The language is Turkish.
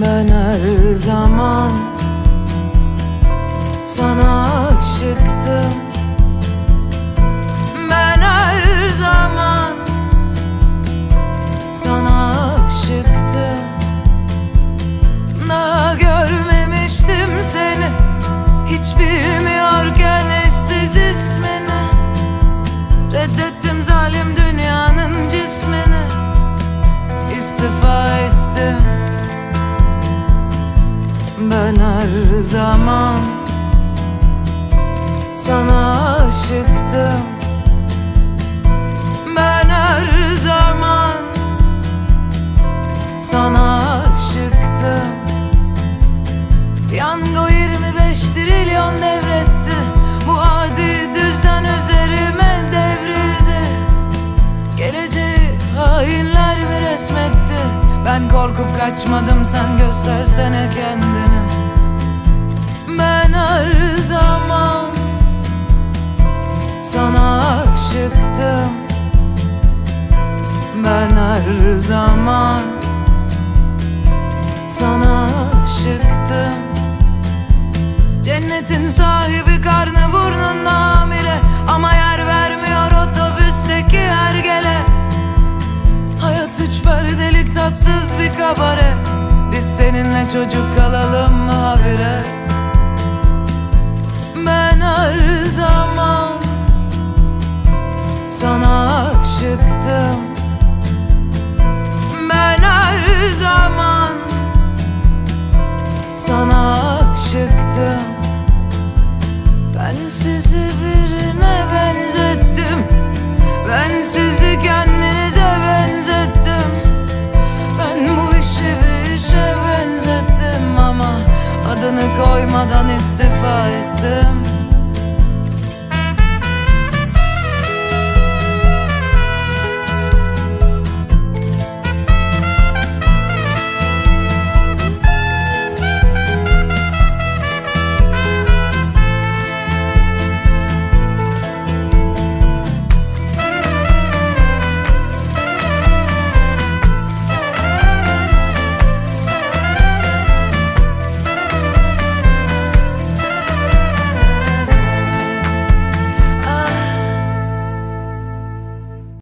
Ben her zaman sana aşıktım. Ben her zaman sana aşıktım. Daha görmemiştim seni. Hiç bilmiyorken eşsiz ismini. Reddettim zalim Ben her zaman. Sana aşıktım. Ben her zaman Sana aşıktım. Piyango 25 trilyon devretti. Bu adi düzen üzerime devrildi. Geleceği hainler mi resmetti? Ben korkup kaçmadım sen göstersene kendini Sana aşıktım. Ben her zaman Sana aşıktım. Cennetin sahibi karnı burnunda hamile Ama yer vermiyor otobüsteki hergele Hayat üç perdelik tatsız bir kabare. Biz seninle çocuk kalalım mı habire sizi birine benzettim. Ben sizi kendinize benzettim. Ben bu işi bir işe benzettim ama Adını koymadan istifa ettim